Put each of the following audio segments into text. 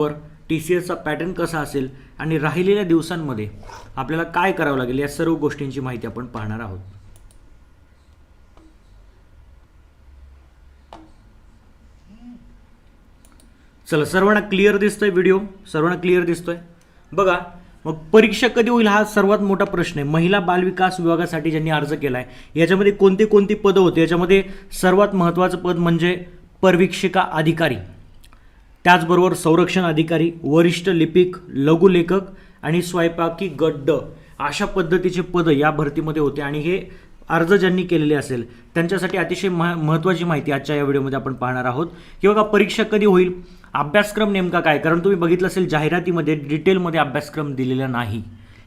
वर T C एसचा pattern कसा असेल आणि राहिलेल्या दिवसांमध्ये आपल्याला काय करावं लागेल या सर्व गोष्टींची माहिती आपण पाहणार आहोत. चला सर्वांना क्लिअर दिसतोय व्हिडिओ सर्वांना क्लिअर दिसतोय? बघा मग परीक्षा कधी होईल हा सर्वात मोठा प्रश्न आहे. महिला बालविकास विभागासाठी ज्यांनी अर्ज केला आहे याच्यामध्ये कोणती कोणती पदं होती? याच्यामध्ये सर्वात महत्त्वाचं पद म्हणजे परवीक्षिका अधिकारी. त्याचबरोबर संरक्षण अधिकारी वरिष्ठ लिपिक लघुलेखक आणि स्वयंपाकी गड्ड अशा पद्धतीचे पदं या भरतीमध्ये होते आणि हे अर्ज ज्यांनी केलेले असेल त्यांच्यासाठी अतिशय मह महत्त्वाची माहिती आजच्या या व्हिडिओमध्ये आपण पाहणार आहोत. की बघा परीक्षा कधी होईल? अभ्यासक्रम नेमका काय? कारण तुम्ही बघितलं असेल जाहिरातीमध्ये डिटेलमध्ये अभ्यासक्रम दिलेला नाही.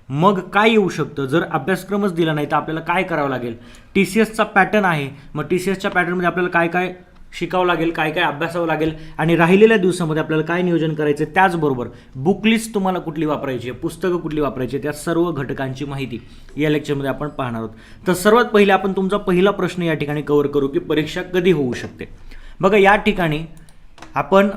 मग काय येऊ शकतं? जर अभ्यासक्रमच दिला नाही तर आपल्याला काय करावं लागेल? टी सी एसचा पॅटर्न आहे. मग टी सी एसच्या पॅटर्नमध्ये आपल्याला काय काय शिकावं लागेल काय काय अभ्यासावं लागेल आणि राहिलेल्या दिवसामध्ये आपल्याला काय नियोजन करायचं त्याचबरोबर बुक लिस्ट तुम्हाला कुठली वापरायची आहे पुस्तकं कुठली वापरायची आहे त्या सर्व घटकांची माहिती या लेक्चरमध्ये आपण पाहणार आहोत. तर सर्वात पहिले आपण तुमचा पहिला प्रश्न या ठिकाणी कव्हर करू की परीक्षा कधी होऊ शकते. बघा या ठिकाणी आपण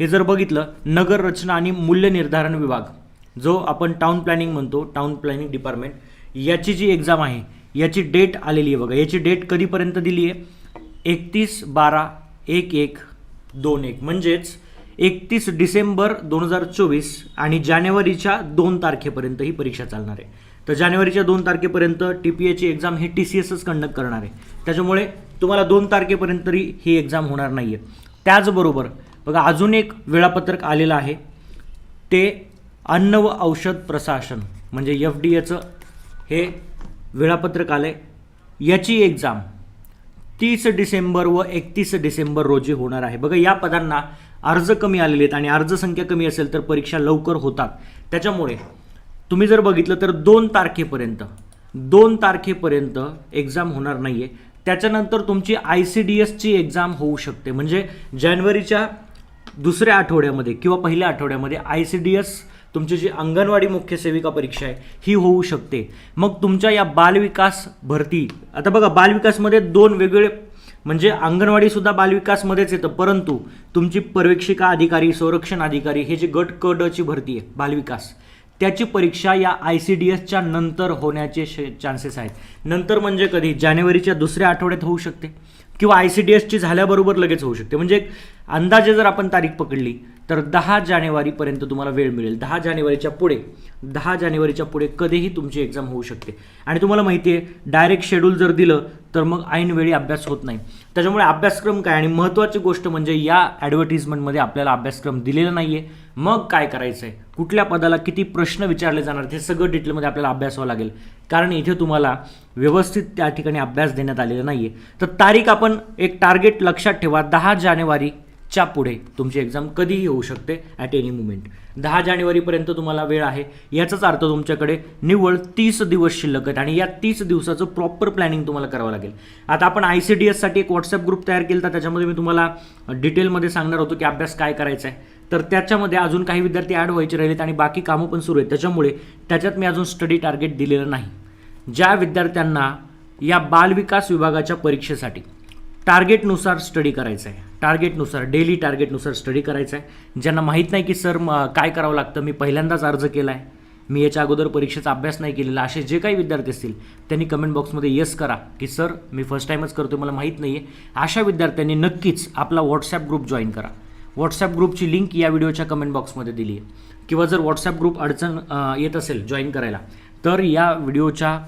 हे जर बघितलं नगर रचना आणि मूल्य निर्धारण विभाग जो आपण टाउन प्लॅनिंग म्हणतो टाउन प्लॅनिंग डिपार्टमेंट याची जी एक्झाम आहे याची डेट आलेली आहे बघा. याची डेट कधीपर्यंत दिली आहे? एकतीस बारा एक एक दोन एक. म्हणजेच एकतीस डिसेंबर दोन हजार चोवीस आणि जानेवारीच्या दोन तारखेपर्यंत ही परीक्षा चालणार आहे. तर जानेवारीच्या दोन तारखेपर्यंत टी पी एची एक्झाम हे टी सी एसच कंडक्ट करणार आहे. त्याच्यामुळे तुम्हाला दोन तारखेपर्यंत तरी ही एक्झाम होणार नाही आहे त्याचबरोबर बघा अजून एक वेळापत्रक आलेलं आहे. ते अन्न व औषध प्रशासन म्हणजे एफ डी एचं हे वेळापत्रक आलं आहे याची एक्झाम तीस डिसेंबर व एकतीस डिसेंबर रोजी होणार आहे. बघा या पदांना अर्ज कमी आलेले आहेत आणि अर्ज संख्या कमी असेल तर परीक्षा लवकर होतात. त्याच्यामुळे तुम्ही जर बघितलं तर दोन तारखेपर्यंत दोन तारखेपर्यंत एक्झाम होणार नाही आहे त्याच्यानंतर तुमची आय सी डी एसची एक्झाम होऊ शकते. म्हणजे जानेवारीच्या दुसऱ्या आठवड्यामध्ये किंवा पहिल्या आठवड्यामध्ये आय सी डी एस तुमची जी अंगणवाडी मुख्य सेविका परीक्षा आहे ही होऊ शकते. मग तुमच्या या बालविकास भरती आता बघा बालविकासमध्ये दोन वेगळे म्हणजे अंगणवाडीसुद्धा बालविकासमध्येच येतं परंतु तुमची पर्यवेक्षिका अधिकारी संरक्षण अधिकारी हे जे गट क ड ची भरती आहे बालविकास त्याची परीक्षा या आय सी डी एसच्या नंतर होण्याचे चान्सेस आहेत. नंतर म्हणजे कधी? जानेवारीच्या दुसऱ्या आठवड्यात होऊ शकते. किंवा आय सी डी एसची झाल्याबरोबर लगेच होऊ शकते. म्हणजे एक अंदाजे जर आपण तारीख पकडली तर दहा जानेवारीपर्यंत तुम्हाला वेळ मिळेल. दहा जानेवारीच्या पुढे दहा जानेवारीच्या पुढे कधीही तुमची एक्झाम होऊ शकते. आणि तुम्हाला माहिती आहे डायरेक्ट शेड्यूल जर दिलं तर मग ऐनवेळी अभ्यास होत नाही. त्याच्यामुळे अभ्यासक्रम काय? आणि महत्त्वाची गोष्ट म्हणजे या ॲडव्हर्टिजमेंटमध्ये आपल्याला अभ्यासक्रम दिलेला नाही आहे मग काय करायचं आहे कुठल्या पदाला किती प्रश्न विचारले जाणार ते सगळं डिटेलमध्ये आपल्याला अभ्यासावं लागेल. कारण इथे तुम्हाला व्यवस्थित त्या ठिकाणी अभ्यास देण्यात आलेला नाही आहे तर तारीख आपण एक टार्गेट लक्षात ठेवा. दहा जानेवारी च्या पुढे तुमची एक्झाम कधीही होऊ शकते ॲट एनी मुमेंट दहा जानेवारीपर्यंत तुम्हाला वेळ आहे. याचाच अर्थ तुमच्याकडे निव्वळ तीस दिवस शिल्लक आहेत आणि या तीस दिवसाचं प्रॉपर प्लॅनिंग तुम्हाला करावं लागेल. आता आपण आय सी डी एससाठी एक व्हॉट्सअप ग्रुप तयार केला तर त्याच्यामध्ये मी तुम्हाला डिटेलमध्ये सांगणार होतो की अभ्यास काय करायचा आहे. तर त्याच्यामध्ये अजून काही विद्यार्थी ॲड व्हायचे राहिलेत आणि बाकी कामं पण सुरू आहेत. त्याच्यामुळे त्याच्यात मी अजून स्टडी टार्गेट दिलेलं नाही. ज्या विद्यार्थ्यांना या बालविकास विभागाच्या परीक्षेसाठी टार्गेटनुसार स्टडी करायचं आहे टार्गेटनुसार डेली टार्गेटनुसार स्टडी करायचं आहे ज्यांना माहीत नाही की सर म- काय करावं लागतं? मी पहिल्यांदाच अर्ज केला आहे मी याच्या अगोदर परीक्षेचा अभ्यास नाही केलेला. असे जे काही विद्यार्थी असतील त्यांनी कमेंट बॉक्समध्ये येस करा. की सर मी फर्स्ट टाईमच करतो मला माहीत नाही आहे अशा विद्यार्थ्यांनी नक्कीच आपला व्हॉट्सॲप ग्रुप जॉईन करा. व्हॉट्सॲप ग्रुपची लिंक या व्हिडिओच्या कमेंट बॉक्समध्ये दिली आहे किंवा जर व्हॉट्सॲप ग्रुप अडचण येत असेल जॉईन करायला तर या व्हिडिओच्या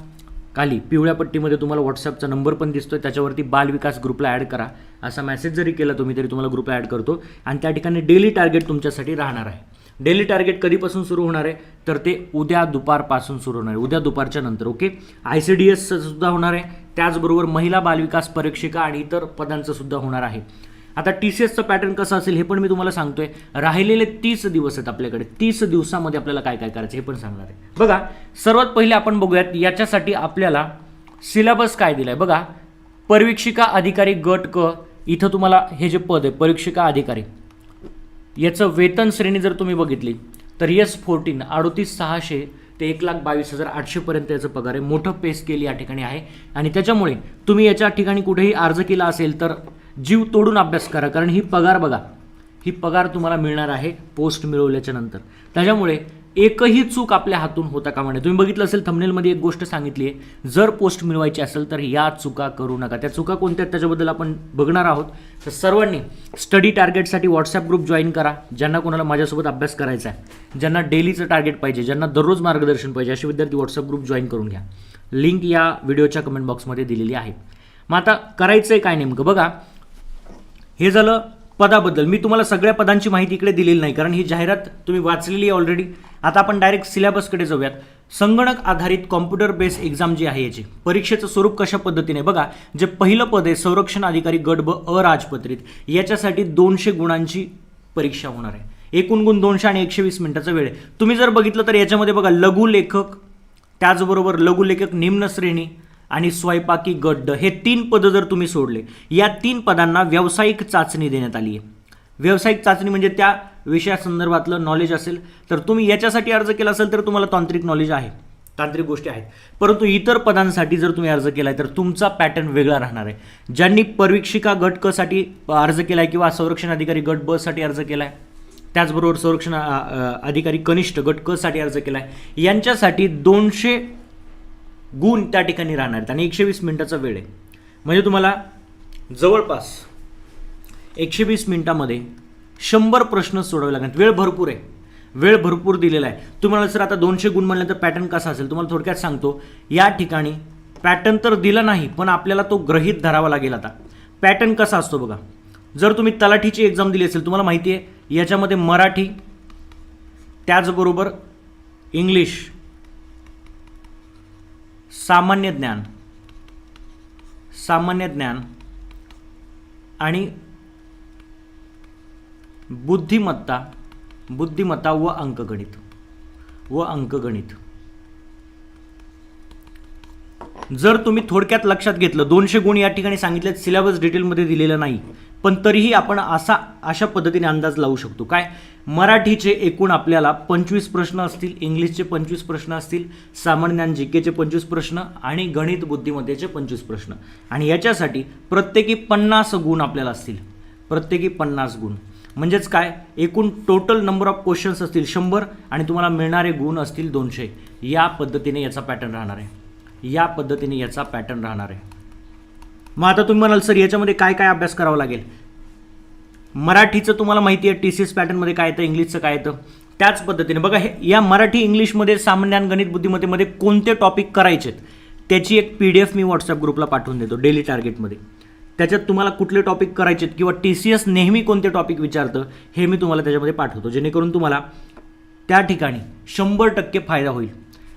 खाली पिवळ्या पट्टीमध्ये तुम्हाला व्हॉट्सअपचा नंबर पण दिसतोय त्याच्यावरती बालविकास ग्रुपला ॲड करा. असा मेसेज जरी केला तुम्ही तरी तुम्हाला ग्रुपला ॲड करतो. आणि त्या ठिकाणी डेली टार्गेट तुमच्यासाठी राहणार आहे. डेली टार्गेट कधीपासून सुरू होणार आहे? तर ते उद्या दुपारपासून सुरू होणार आहे. उद्या दुपारच्या नंतर ओके? आय सी डी एसचं सुद्धा होणार आहे. त्याचबरोबर महिला बालविकास परीक्षिका आणि इतर पदांचं सुद्धा होणार आहे. आता टी सी एसचं पॅटर्न कसं असेल हे पण मी तुम्हाला सांगतोय. राहिलेले तीस दिवस आहेत आपल्याकडे. तीस दिवसामध्ये आपल्याला काय काय करायचं हे पण सांगणार आहे. बघा सर्वात पहिले आपण बघूयात याच्यासाठी आपल्याला सिलेबस काय दिलाय. बघा परीक्षिका अधिकारी गट क इथं तुम्हाला हे जे पद आहे परीक्षिका अधिकारी याचं वेतन श्रेणी जर तुम्ही बघितली तर यस फोर्टीन अडोतीस सहाशे ते एक लाख बावीस हजार आठशेपर्यंत याचं पगार आहे. मोठं पे स्केल या ठिकाणी आहे. आणि त्याच्यामुळे तुम्ही याच्या ठिकाणी कुठेही अर्ज केला असेल तर जीव तोडून अभ्यास करा कारण ही पगार बघा ही पगार तुम्हाला मिळणार आहे पोस्ट मिळवल्याच्या नंतर. त्याच्यामुळे एकही चूक आपल्या हातून होता कामा नये. तुम्ही बघितलं असेल थंबनेलमध्ये एक गोष्ट सांगितली आहे जर पोस्ट मिळवायची असेल तर या चुका करू नका. त्या चुका कोणत्या त्याच्याबद्दल आपण बघणार आहोत. तर सर्वांनी स्टडी टार्गेटसाठी व्हॉट्सअप ग्रुप जॉईन करा ज्यांना कोणाला माझ्यासोबत अभ्यास करायचा आहे. ज्यांना डेलीचं टार्गेट पाहिजे ज्यांना दररोज मार्गदर्शन पाहिजे असे विद्यार्थी व्हॉट्सअप ग्रुप जॉईन करून घ्या. लिंक या व्हिडिओच्या कमेंट बॉक्समध्ये दिलेली आहे. मग आता करायचं आहे काय नेमकं? बघा हे झालं पदाबद्दल. मी तुम्हाला सगळ्या पदांची माहिती इकडे दिलेली नाही कारण ही जाहिरात तुम्ही वाचलेली आहे ऑलरेडी आता आपण डायरेक्ट सिलेबसकडे जाऊयात. संगणक आधारित कॉम्प्युटर बेस एक्झाम जी आहे याची परीक्षेचं स्वरूप कशा पद्धतीने? बघा जे पहिलं पद आहे संरक्षण अधिकारी गट ब अराजपत्रित याच्यासाठी दोनशे गुणांची परीक्षा होणार आहे. एकूण गुण दोनशे आणि एकशे वीस मिनिटाचा वेळ आहे. तुम्ही जर बघितलं तर याच्यामध्ये बघा लघु लेखक त्याचबरोबर लघुलेखक निम्न श्रेणी आणि स्वयंपाकी गड्ड हे तीन पदं जर तुम्ही सोडले या तीन पदांना व्यावसायिक चाचणी देण्यात आली आहे. व्यावसायिक चाचणी म्हणजे त्या विषयासंदर्भातलं नॉलेज असेल तर तुम्ही याच्यासाठी अर्ज केला असेल तर तुम्हाला तांत्रिक नॉलेज आहे. तांत्रिक गोष्टी आहेत. परंतु इतर पदांसाठी जर तुम्ही अर्ज केला आहे तर तुमचा पॅटर्न वेगळा राहणार आहे. ज्यांनी परीक्षिका गट क साठी अर्ज केला आहे किंवा संरक्षण अधिकारी गट ब साठी अर्ज केला आहे त्याचबरोबर संरक्षण अधिकारी कनिष्ठ गट क साठी अर्ज केला आहे यांच्यासाठी दोनशे गुण त्या ठिकाणी राहणार आहेत. आणि एकशे वीस मिनिटाचा वेळ आहे. म्हणजे तुम्हाला जवळपास एकशे वीस मिनिटामध्ये शंभर प्रश्न सोडवावे लागणार वेळ भरपूर आहे. वेळ भरपूर दिलेला आहे. तुम्हाला सर आता दोनशे गुण म्हणल्यानंतर पॅटर्न कसा असेल? तुम्हाला थोडक्यात सांगतो. या ठिकाणी पॅटर्न तर दिला नाही पण आपल्याला तो ग्रहित धरावा लागेल आता. पॅटर्न कसा असतो बघा. जर तुम्ही तलाठीची एक्झाम दिली असेल तुम्हाला माहिती आहे याच्यामध्ये मराठी त्याचबरोबर इंग्लिश सामान्य ज्ञान. सामान्य ज्ञान आणि बुद्धिमत्ता बुद्धिमत्ता व अंकगणित व अंकगणित. जर तुम्ही थोडक्यात लक्षात घेतलं दोनशे गुण या ठिकाणी सांगितले सिलेबस डिटेलमध्ये दिलेलं नाही. पण तरीही आपण असा अशा पद्धतीने अंदाज लावू शकतो. काय? मराठीचे एकूण आपल्याला पंचवीस प्रश्न असतील इंग्लिशचे पंचवीस प्रश्न असतील सामान्य जी केचे पंचवीस प्रश्न आणि गणित बुद्धिमत्तेचे पंचवीस प्रश्न. आणि याच्यासाठी प्रत्येकी पन्नास गुण आपल्याला असतील. प्रत्येकी पन्नास गुण. म्हणजेच काय? एकूण टोटल नंबर ऑफ क्वेश्चन्स असतील शंभर आणि तुम्हाला मिळणारे गुण असतील दोनशे. या पद्धतीने याचा पॅटर्न राहणार आहे. या पद्धतीने याचा पॅटर्न राहणार आहे. मग आता तुम्ही म्हणाल सर याच्यामध्ये काय काय अभ्यास करावा लागेल? मराठीचं तुम्हाला माहिती आहे टी सी एस पॅटर्नमध्ये काय येतं इंग्लिशचं काय येतं? त्याच पद्धतीने बघा हे या मराठी इंग्लिशमध्ये सामान्यान गणित बुद्धिमत्तेमध्ये कोणते टॉपिक करायचे त्याची एक पी डी एफ मी व्हॉट्सअप ग्रुपला पाठवून देतो डेली टार्गेटमध्ये त्याच्यात तुम्हाला कुठले टॉपिक करायचे किंवा टी सी एस नेहमी कोणते टॉपिक विचारतं हे मी तुम्हाला त्याच्यामध्ये पाठवतो. जेणेकरून तुम्हाला त्या ठिकाणी शंभर टक्के फायदा होईल.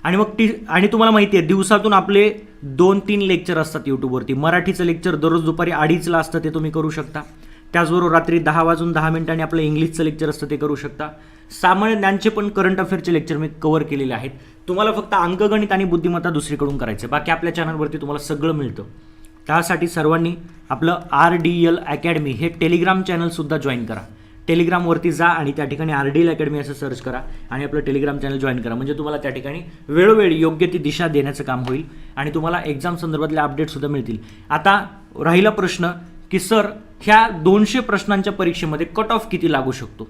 आणि मग टी आणि तुम्हाला माहिती आहे दिवसातून आपले दोन तीन लेक्चर असतात यूट्यूबवरती मराठीचं लेक्चर दररोज दुपारी अडीचला असतं ते तुम्ही करू शकता. त्याचबरोबर रात्री दहा वाजून दहा मिनिटांनी आपलं इंग्लिशचं लेक्चर असतं ते करू शकता. सामान्य ज्ञानचे पण करंट अफेअरचे लेक्चर मी कव्हर केलेले आहेत. तुम्हाला फक्त अंकगणित आणि बुद्धिमत्ता दुसरीकडून करायचं बाकी आपल्या चॅनलवरती तुम्हाला सगळं मिळतं. त्यासाठी सर्वांनी आपलं आर डी एल अकॅडमी हे टेलिग्राम चॅनलसुद्धा जॉईन करा. टेलिग्रामवरती जा आणि त्या ठिकाणी आर डी एल अकॅडमी असं सर्च करा आणि आपलं टेलिग्राम चॅनल जॉईन करा. म्हणजे तुम्हाला त्या ठिकाणी वेळोवेळी योग्य ती दिशा देण्याचं काम होईल आणि तुम्हाला एक्झाम संदर्भातले अपडेटसुद्धा मिळतील. आता राहिला प्रश्न की सर ह्या दोनशे प्रश्नांच्या परीक्षेमध्ये कट ऑफ किती लागू शकतो?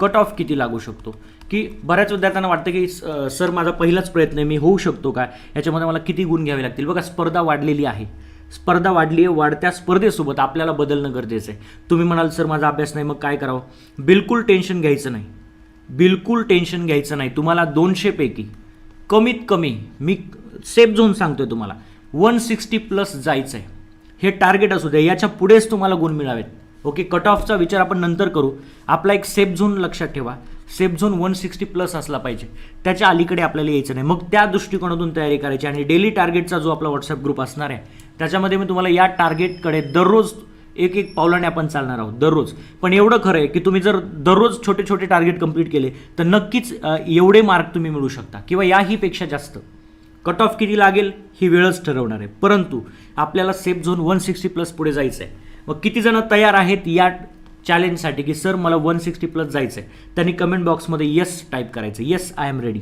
कट ऑफ किती लागू शकतो? की बऱ्याच विद्यार्थ्यांना वाटतं की स- सर माझा पहिलाच प्रयत्न आहे मी होऊ शकतो का? याच्यामध्ये मला किती गुण घ्यावे लागतील? बघा स्पर्धा वाढलेली आहे. स्पर्धा वाढली आहे वाढत्या स्पर्धेसोबत आपल्याला बदलणं गरजेचं आहे. तुम्ही म्हणाल सर माझा अभ्यास नाही मग काय करावं? बिलकुल टेन्शन घ्यायचं नाही. बिलकुल टेन्शन घ्यायचं नाही. तुम्हाला दोनशेपैकी कमीत कमी मी सेफ झोन सांगतोय तुम्हाला वन सिक्स्टी प्लस जायचं आहे हे टार्गेट असू द्या याच्या पुढेच तुम्हाला गुण मिळावेत. ओके कट ऑफचा विचार आपण नंतर करू. आपला एक सेफ झोन लक्षात ठेवा. Safe zone one sixty plus असला पाहिजे. त्याच्या अलीकडे आपल्याला यायचं नाही. मग त्या दृष्टिकोनातून तयारी करायची आणि डेली टार्गेटचा जो आपला व्हॉट्सअप ग्रुप असणार आहे त्याच्यामध्ये मी तुम्हाला या टार्गेटकडे दररोज एक एक पावलाने आपण चालणार आहोत दररोज. पण एवढं खरं आहे की तुम्ही जर दररोज छोटे छोटे टार्गेट कंप्लीट केले तर नक्कीच एवढे मार्क तुम्ही मिळू शकता. किंवा याहीपेक्षा जास्त. कट ऑफ किती लागेल ही वेळच ठरवणार आहे. परंतु आपल्याला safe zone one sixty plus पुढे जायचं आहे मग किती जण तयार आहेत या चॅलेंजसाठी की सर मला वन सिक्स्टी प्लस जायचं आहे त्यांनी कमेंट बॉक्समध्ये येस टाईप करायचं. येस आय एम रेडी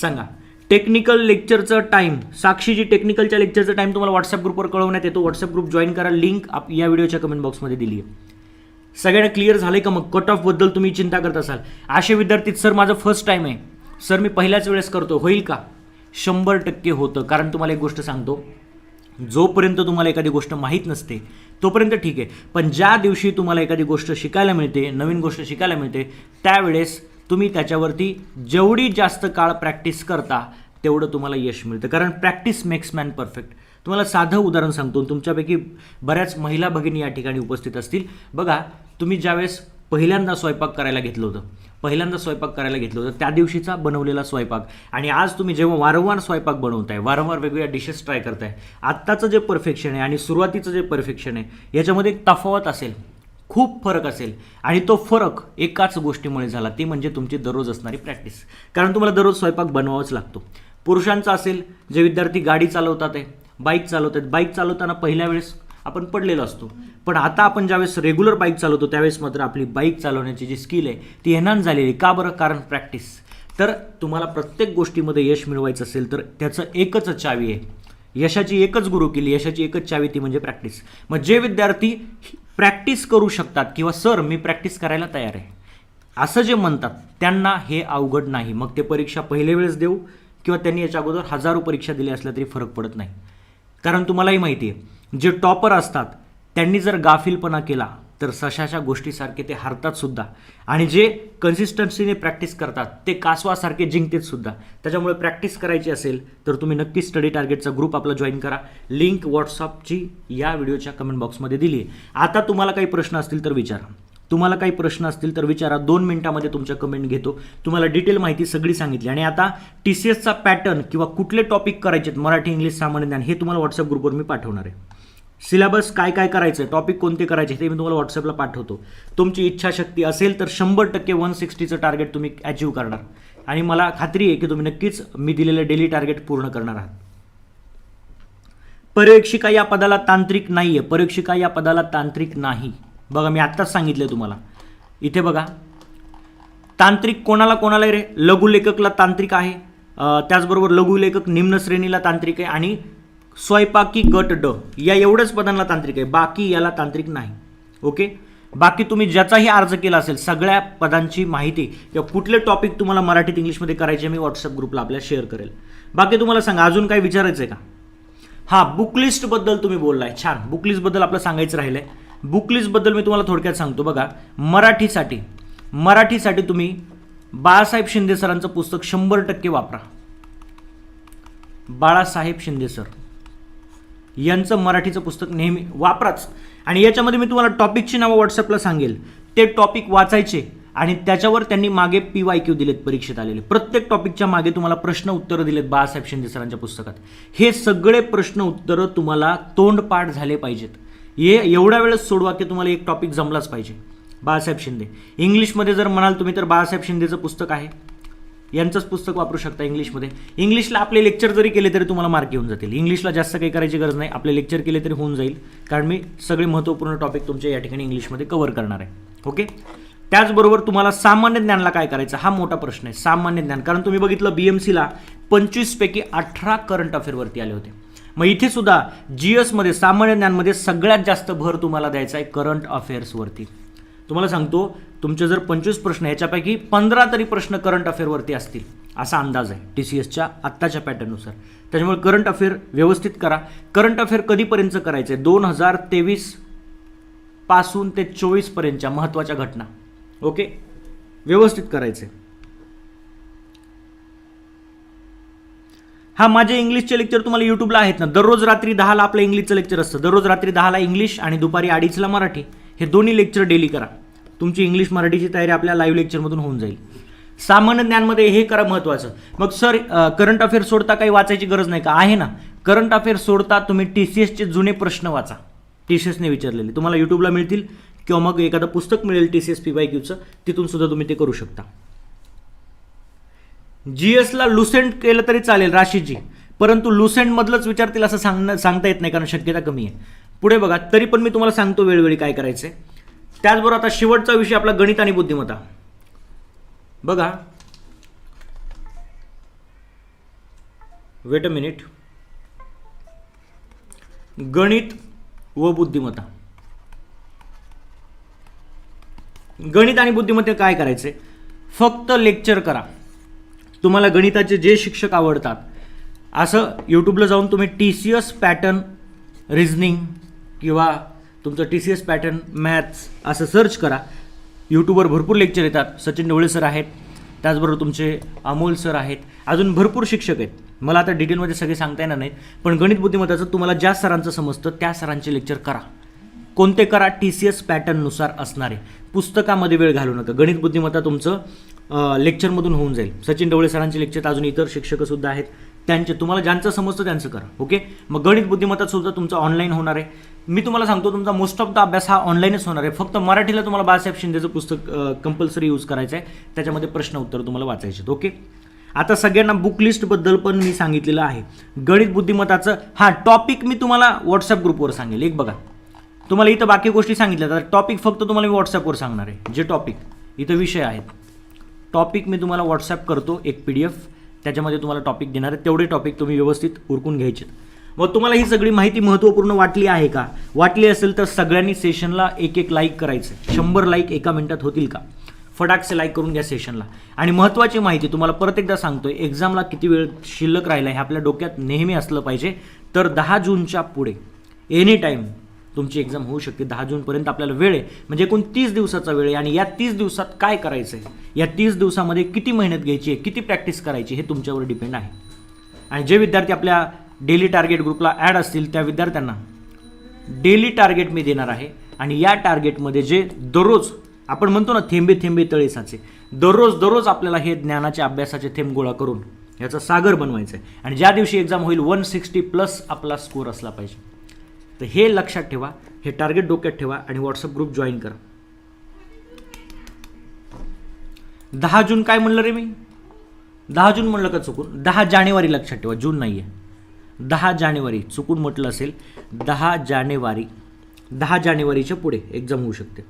सांगा. टेक्निकल लेक्चरचं टाईम साक्षीजी टेक्निकलच्या लेक्चरचं टाईम तुम्हाला व्हॉट्सअप ग्रुपवर कळवण्यात येतो. व्हॉट्सअप ग्रुप जॉईन करा. लिंक आप या व्हिडिओच्या कमेंट बॉक्समध्ये दिली आहे. सगळ्यांना क्लिअर झालंय का मग? कट ऑफबद्दल तुम्ही चिंता करत असाल. असे विद्यार्थी सर माझं फर्स्ट टाइम आहे. सर मी पहिल्याच वेळेस करतो. होईल का? शंभर टक्के होतं. कारण तुम्हाला एक गोष्ट सांगतो. जोपर्यंत तुम्हाला एखादी गोष्ट माहीत नसते तोपर्यंत ठीक आहे. पण ज्या दिवशी तुम्हाला एखादी गोष्ट शिकायला मिळते नवीन गोष्ट शिकायला मिळते त्यावेळेस तुम्ही त्याच्यावरती जेवढी जास्त काळ प्रॅक्टिस करता तेवढं तुम्हाला यश मिळतं. कारण प्रॅक्टिस मेक्स मॅन परफेक्ट तुम्हाला साधं उदाहरण सांगतो तुमच्यापैकी बऱ्याच महिला भगिनी या ठिकाणी उपस्थित असतील. बघा तुम्ही ज्यावेळेस पहिल्यांदा स्वयंपाक करायला घेतलं होतं पहिल्यांदा स्वयंपाक करायला घेतलं होतं त्या दिवशीचा बनवलेला स्वयंपाक. आणि आज तुम्ही जेव्हा वारंवार स्वयंपाक बनवताय वारंवार वेगवेगळ्या डिशेस ट्राय करताय आत्ताचं जे परफेक्शन आहे आणि सुरुवातीचं जे परफेक्शन आहे याच्यामध्ये एक तफावत असेल खूप फरक असेल. आणि तो फरक एकाच गोष्टीमुळे झाला ती म्हणजे तुमची दररोज असणारी प्रॅक्टिस कारण तुम्हाला दररोज स्वयंपाक बनवावाच लागतो. पुरुषांचा असेल जे विद्यार्थी गाडी चालवतात आहे बाईक चालवतात बाईक चालवताना पहिल्या वेळेस आपण पडलेलो असतो. पण आता आपण ज्यावेळेस रेग्युलर बाईक चालवतो त्यावेळेस मात्र आपली बाईक चालवण्याची जी स्किल आहे ती एनहान्स झालेली का बरं? कारण प्रॅक्टिस तर तुम्हाला प्रत्येक गोष्टीमध्ये यश मिळवायचं असेल तर त्याचं एकच चावी आहे. यशाची एकच गुरु केली यशाची एकच चावी ती म्हणजे प्रॅक्टिस मग जे विद्यार्थी प्रॅक्टिस करू शकतात किंवा सर मी प्रॅक्टिस करायला तयार आहे. असं जे म्हणतात त्यांना हे अवघड नाही. मग ते परीक्षा पहिले वेळेस देऊ किंवा त्यांनी याच्या अगोदर हजारो परीक्षा दिल्या असल्या तरी फरक पडत नाही. कारण तुम्हालाही माहिती आहे जे टॉपर असतात त्यांनी जर गाफीलपणा केला तर सशाच्या गोष्टीसारखे ते हरतात सुद्धा. आणि जे कन्सिस्टन्सीने प्रॅक्टिस करतात ते कासवासारखे जिंकतेत सुद्धा. त्याच्यामुळे प्रॅक्टिस करायची असेल तर तुम्ही नक्की स्टडी टार्गेटचा ग्रुप आपला जॉईन करा. लिंक व्हॉट्सअपची या व्हिडिओच्या कमेंट बॉक्समध्ये दिली आहे. आता तुम्हाला काही प्रश्न असतील तर विचारा. तुम्हाला काही प्रश्न असतील तर विचारा. दोन मिनिटामध्ये तुमच्या कमेंट घेतो. तुम्हाला डिटेल माहिती सगळी सांगितली. आणि आता टी सी एसचा पॅटर्न किंवा कुठले टॉपिक करायचे आहेत मराठी इंग्लिश सामान्य ज्ञान हे तुम्हाला व्हॉट्सअप ग्रुपवर मी पाठवणार आहे. सिलेबस काय काय करायचं टॉपिक कोणते करायचे ते मी तुम्हाला व्हॉट्सअपला पाठवतो. तुमची इच्छाशक्ती असेल तर शंभर टक्के वन सिक्स्टीचं टार्गेट तुम्ही अचीव करणार. आणि मला खात्री आहे की तुम्ही नक्कीच मी दिलेलं डेली टार्गेट पूर्ण करणार आहात. पर्यवेक्षिका या पदाला तांत्रिक नाही आहे पर्यवेक्षिका या पदाला तांत्रिक नाही. बघा मी आत्ताच सांगितलं तुम्हाला. इथे बघा. तांत्रिक कोणाला कोणाला रे? लघुलेखकला तांत्रिक आहे. त्याचबरोबर लघुलेखक निम्न श्रेणीला तांत्रिक आहे आणि स्वयंपाकी गट ड या एवढ्याच पदांना तांत्रिक आहे. बाकी याला तांत्रिक नाही. ओके? बाकी तुम्ही ज्याचाही अर्ज केला असेल सगळ्या पदांची माहिती किंवा कुठले टॉपिक तुम्हाला मराठीत इंग्लिशमध्ये करायचे मी व्हॉट्सअप ग्रुपला आपल्या शेअर करेल. बाकी तुम्हाला सांगा अजून काय विचारायचं आहे का? हां बुकलिस्टबद्दल तुम्ही बोललाय. छान. बुकलिस्टबद्दल आपलं सांगायचं राहिलं आहे राहिलंय बुकलिस्टबद्दल मी तुम्हाला थोडक्यात सांगतो. बघा मराठीसाठी मराठीसाठी तुम्ही बाळासाहेब शिंदे सरांचं पुस्तक शंभर टक्के वापरा. बाळासाहेब शिंदे सर. यांचं मराठीचं पुस्तक नेहमी वापराच. आणि याच्यामध्ये मी तुम्हाला टॉपिकची नावं व्हॉट्सअपला सांगेल. ते टॉपिक वाचायचे आणि त्याच्यावर त्यांनी मागे पी वाय क्यू दिलेत परीक्षेत आलेले. प्रत्येक टॉपिकच्या मागे तुम्हाला प्रश्न उत्तरं दिलेत बाळासाहेब शिंदे सरांच्या पुस्तकात. हे सगळे प्रश्न उत्तरं तुम्हाला तोंडपाठ झाले पाहिजेत. हे एवढ्या वेळेस सोडवा की तुम्हाला एक टॉपिक जमलाच पाहिजे. बाळासाहेब शिंदे. इंग्लिशमध्ये जर म्हणाल तुम्ही तर बाळासाहेब शिंदेचं पुस्तक आहे. यांचंच पुस्तक वापरू शकता इंग्लिशमध्ये. इंग्लिशला आपले लेक्चर जरी केले तरी तुम्हाला मार्क येऊन जातील. इंग्लिशला जास्त काही करायची गरज नाही. आपले लेक्चर केले तरी होऊन जाईल. कारण मी सगळे महत्त्वपूर्ण टॉपिक तुमच्या या ठिकाणी इंग्लिशमध्ये कव्हर करणार आहे. ओके त्याचबरोबर तुम्हाला सामान्य ज्ञानला काय करायचं? हा मोठा प्रश्न आहे. सामान्य ज्ञान. कारण तुम्ही बघितलं बी एम सीला पंचवीसपैकी अठरा करंट अफेअरवरती आले होते. मग इथे सुद्धा जी एसमध्ये सामान्य ज्ञानमध्ये सगळ्यात जास्त भर तुम्हाला द्यायचा आहे करंट अफेअर्सवरती तुम्हाला सांगतो तुमचे जर पंचवीस प्रश्न याच्यापैकी पंधरा तरी प्रश्न करंट अफेअरवरती असतील असा अंदाज आहे टी सी एसच्या आत्ताच्या पॅटर्ननुसार त्याच्यामुळे करंट अफेअर व्यवस्थित करा. करंट अफेअर कधीपर्यंत करायचं? आहे दोन हजार तेवीसपासून ते चोवीसपर्यंतच्या महत्त्वाच्या घटना. ओके व्यवस्थित करायचे. हा माझे इंग्लिशचे लेक्चर तुम्हाला यूट्यूबला आहेत ना. दररोज रात्री दहाला आपलं इंग्लिशचं लेक्चर असतं. दररोज रात्री दहाला इंग्लिश आणि दुपारी अडीचला मराठी. हे दोन्ही लेक्चर डेली करा. तुमची इंग्लिश मराठीची तयारी आपल्या लाईव्ह लेक्चरमधून होऊन जाईल. सामान्य ज्ञानमध्ये हे करा महत्त्वाचं मग सर करंट अफेअर सोडता काही वाचायची गरज नाही का? आहे ना. करंट अफेअर सोडता तुम्ही टी सी एसचे जुने प्रश्न वाचा. टी सी एसने विचारलेले. तुम्हाला यूट्यूबला मिळतील किंवा मग एखादं पुस्तक मिळेल T C S P Y क्यूचं तिथून सुद्धा तुम्ही ते करू शकता. जी एसला लुसेंट केलं तरी चालेल राशीची परंतु लुसेंटमधलंच विचारतील असं सांगणं सांगता येत नाही कारण शक्यता कमी आहे. पुढे बघा तरी पण मी तुम्हाला सांगतो वेळोवेळी काय करायचं आहे त्याचबरोबर आता शेवटचा विषय आपला गणित आणि बुद्धिमत्ता. बघा. वेट अ मिनिट गणित व बुद्धिमत्ता. गणित आणि बुद्धिमत्ता काय करायचे फक्त लेक्चर करा. तुम्हाला गणिताचे जे शिक्षक आवडतात. असं यूट्यूबला जाऊन तुम्ही T C S pattern reasoning किंवा तुमचं T C S pattern maths असं सर्च करा. यूट्यूबवर भरपूर लेक्चर येतात. सचिन ढवळे सर आहेत. त्याचबरोबर तुमचे अमोल सर आहेत. अजून भरपूर शिक्षक आहेत. मला आता डिटेलमध्ये सगळे सांगता येणार नाहीत. पण गणित बुद्धिमत्ताचं तुम्हाला ज्या सरांचं समजतं त्या सरांचे लेक्चर करा. कोणते करा? टी सी एस पॅटर्ननुसार असणारे. पुस्तकामध्ये वेळ घालू नका. गणित बुद्धिमत्ता तुमचं लेक्चरमधून होऊन जाईल. सचिन डवळे सरांचे लेक्चर अजून इतर शिक्षकसुद्धा आहेत. त्यांचे तुम्हाला ज्यांचं समजतं त्यांचं करा ओके मग गणित बुद्धिमत्ता सुद्धा तुमचं ऑनलाईन होणार आहे. मी तुम्हाला सांगतो तुमचा मोस्ट ऑफ द अभ्यास हा ऑनलाईनच होणार आहे. फक्त मराठीला तुम्हाला बाळासाहेब शिंदेचं पुस्तक कंपल्सरी यूज करायचं आहे त्याच्यामध्ये प्रश्न उत्तर तुम्हाला वाचायचे ओके आता सगळ्यांना बुक लिस्टबद्दल पण मी सांगितलेलं आहे. गणित बुद्धिमत्ताचं हा टॉपिक मी तुम्हाला व्हॉट्सअप ग्रुपवर सांगेल. एक बघा. तुम्हाला इथं बाकी गोष्टी सांगितल्या तर टॉपिक फक्त तुम्हाला मी व्हॉट्सअपवर सांगणार आहे. जे टॉपिक इथं विषय आहेत. टॉपिक मी तुम्हाला व्हॉट्सअप करतो एक पी डी एफ त्याच्यामध्ये तुम्हाला टॉपिक देणार आहे तेवढे टॉपिक तुम्ही व्यवस्थित उरकून घ्यायचे मग तुम्हाला ही सगळी माहिती महत्त्वपूर्ण वाटली आहे का? वाटली असेल तर सगळ्यांनी सेशनला एक एक लाईक करायचं. शंभर लाईक एका मिनिटात होतील का? फटाकसे लाईक करून घ्या सेशनला आणि महत्त्वाची माहिती तुम्हाला परत एकदा सांगतोय एक्झामला किती वेळ शिल्लक राहिला हे आपल्या डोक्यात नेहमी असलं पाहिजे. तर दहा जूनच्या पुढे एनी टाईम तुमची एक्झाम होऊ शकते. दहा जूनपर्यंत आपल्याला वेळ आहे. म्हणजे एकूण तीस दिवसाचा वेळ आहे. आणि या तीस दिवसात काय करायचं आहे या तीस दिवसामध्ये किती मेहनत घ्यायची आहे? किती प्रॅक्टिस करायची हे तुमच्यावर डिपेंड आहे. आणि जे विद्यार्थी आपल्या डेली टार्गेट ग्रुपला ॲड असतील त्या विद्यार्थ्यांना डेली टार्गेट मी देणार आहे. आणि या टार्गेटमध्ये जे दररोज आपण म्हणतो ना थेंबे थेंबे तळे साचे दररोज दररोज आपल्याला हे ज्ञानाचे अभ्यासाचे थेंब गोळा करून याचा सागर बनवायचं आहे आणि ज्या दिवशी एक्झाम होईल वन सिक्स्टी प्लस आपला स्कोर असला पाहिजे. तर हे लक्षात ठेवा हे टार्गेट डोक्यात ठेवा आणि व्हॉट्सअप ग्रुप जॉईन करा. दहा जून काय म्हणलं रे मी? दहा जून म्हणलं का चुकून? दहा जानेवारी लक्षात ठेवा जून नाही आहे दहा जानेवारी चुकून म्हटलं असेल दहा जानेवारी दहा जानेवारीच्या पुढे एक्झाम होऊ शकते.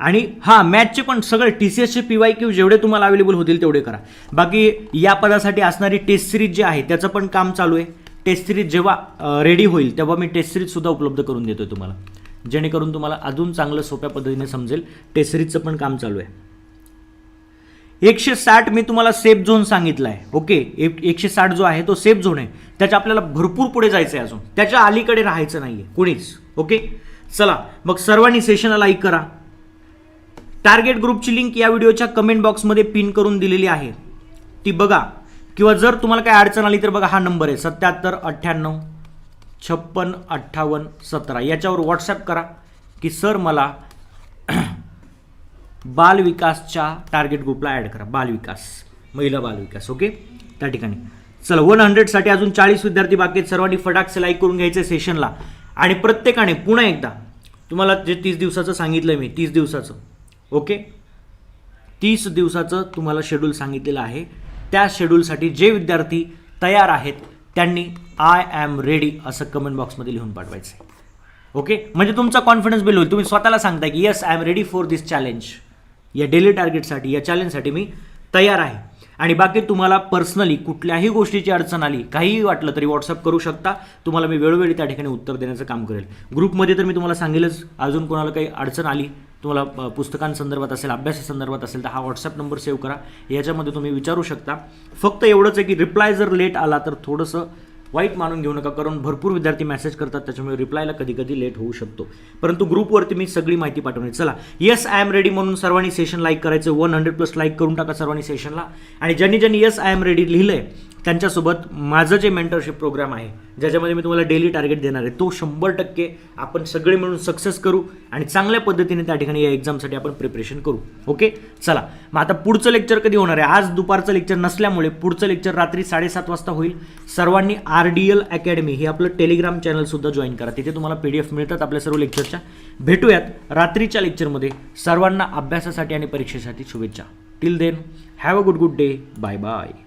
आणि हां मॅथचे पण सगळे टी सी एसचे पी वाय क्यू जेवढे तुम्हाला अवेलेबल होतील तेवढे करा. बाकी या पदासाठी असणारी टेस्ट सिरीज जी आहे त्याचं पण काम चालू आहे. टेस्ट सिरीज जेव्हा रेडी होईल तेव्हा मी टेस्ट सिरीजसुद्धा उपलब्ध करून देतो आहे तुम्हाला. जेणेकरून तुम्हाला अजून चांगलं सोप्या पद्धतीने समजेल. टेस्ट सिरीजचं पण काम चालू आहे. एकशे साठ मी तुम्हाला सेफ झोन सांगितला आहे ओके एक एकशे साठ जो आहे तो सेफ झोन आहे. त्याच्या आपल्याला भरपूर पुढे जायचं आहे अजून. त्याच्या अलीकडे राहायचं नाही आहे कोणीच ओके चला मग सर्वांनी सेशनला लाईक करा. टार्गेट ग्रुपची लिंक या व्हिडिओच्या कमेंट बॉक्समध्ये पिन करून दिलेली आहे. ती बघा. किंवा जर तुम्हाला काय अडचण आली तर बघा हा नंबर आहे सत्याहत्तर अठ्ठ्याण्णव छप्पन अठ्ठावन्न सतरा. याच्यावर व्हॉट्सॲप करा की सर मला बालविकासच्या टार्गेट ग्रुपला ॲड करा. बालविकास महिला बालविकास ओके त्या ठिकाणी. चला वन हंड्रेडसाठी अजून चाळीस विद्यार्थी बाकी आहेत. सर्वांनी फटाक लाईक करून घ्यायचे सेशनला आणि प्रत्येकाने पुन्हा एकदा तुम्हाला जे तीस दिवसाचं सांगितलं मी तीस दिवसाचं ओके तीस दिवसाचं तुम्हाला शेड्यूल सांगितलेलं आहे. त्या शेड्यूलसाठी जे विद्यार्थी तयार आहेत त्यांनी आय ॲम रेडी असं कमेंट बॉक्समध्ये लिहून पाठवायचं आहे ओके म्हणजे तुमचा कॉन्फिडन्स बिल्ड होईल. तुम्ही स्वतःला सांगताय की yes I am ready for this challenge या डेली टार्गेटसाठी या चॅलेंजसाठी मी तयार आहे. आणि बाकी तुम्हाला पर्सनली कुठल्याही गोष्टीची अडचण आली काहीही वाटलं तरी व्हॉट्सअप करू शकता. तुम्हाला मी वेळोवेळी त्या ठिकाणी उत्तर देण्याचं काम करेल. ग्रुपमध्ये तर मी तुम्हाला सांगेलच अजून कोणाला काही अडचण आली तुम्हाला पुस्तकांसंदर्भात असेल अभ्यासासंदर्भात असेल तर हा व्हॉट्सअप नंबर सेव्ह करा. याच्यामध्ये तुम्ही विचारू शकता. फक्त एवढंच आहे की रिप्लाय जर लेट आला तर थोडंसं वाईट मानून घेऊ नका कारण भरपूर विद्यार्थी मेसेज करतात त्याच्यामुळे रिप्लायला कधी कधी लेट होऊ शकतो. परंतु ग्रुपवरती मी सगळी माहिती पाठवणे चला येस आय एम रेडी म्हणून सर्वांनी सेशन लाईक करायचं. वन हंड्रेड प्लस लाईक करून टाका सर्वांनी सेशनला आणि ज्यांनी ज्यांनी येस आय एम रेडी लिहिलंय त्यांच्यासोबत माझं जे मेंटरशिप प्रोग्राम आहे ज्याच्यामध्ये मी तुम्हाला डेली टार्गेट देणार आहे तो शंभर टक्के आपण सगळे मिळून सक्सेस करू आणि चांगल्या पद्धतीने त्या ठिकाणी या एक्झामसाठी आपण प्रिपरेशन करू. ओके चला. मग आता पुढचं लेक्चर कधी होणार आहे? आज दुपारचं लेक्चर नसल्यामुळे पुढचं लेक्चर रात्री साडेसात वाजता होईल. सर्वांनी आर डी एल अकॅडमी हे आपलं टेलिग्राम चॅनलसुद्धा जॉईन करा. तिथे तुम्हाला पी डी एफ मिळतात आपल्या सर्व लेक्चरच्या भेटूयात रात्रीच्या लेक्चरमध्ये सर्वांना अभ्यासासाठी आणि परीक्षेसाठी शुभेच्छा. Till then have a good good day bye bye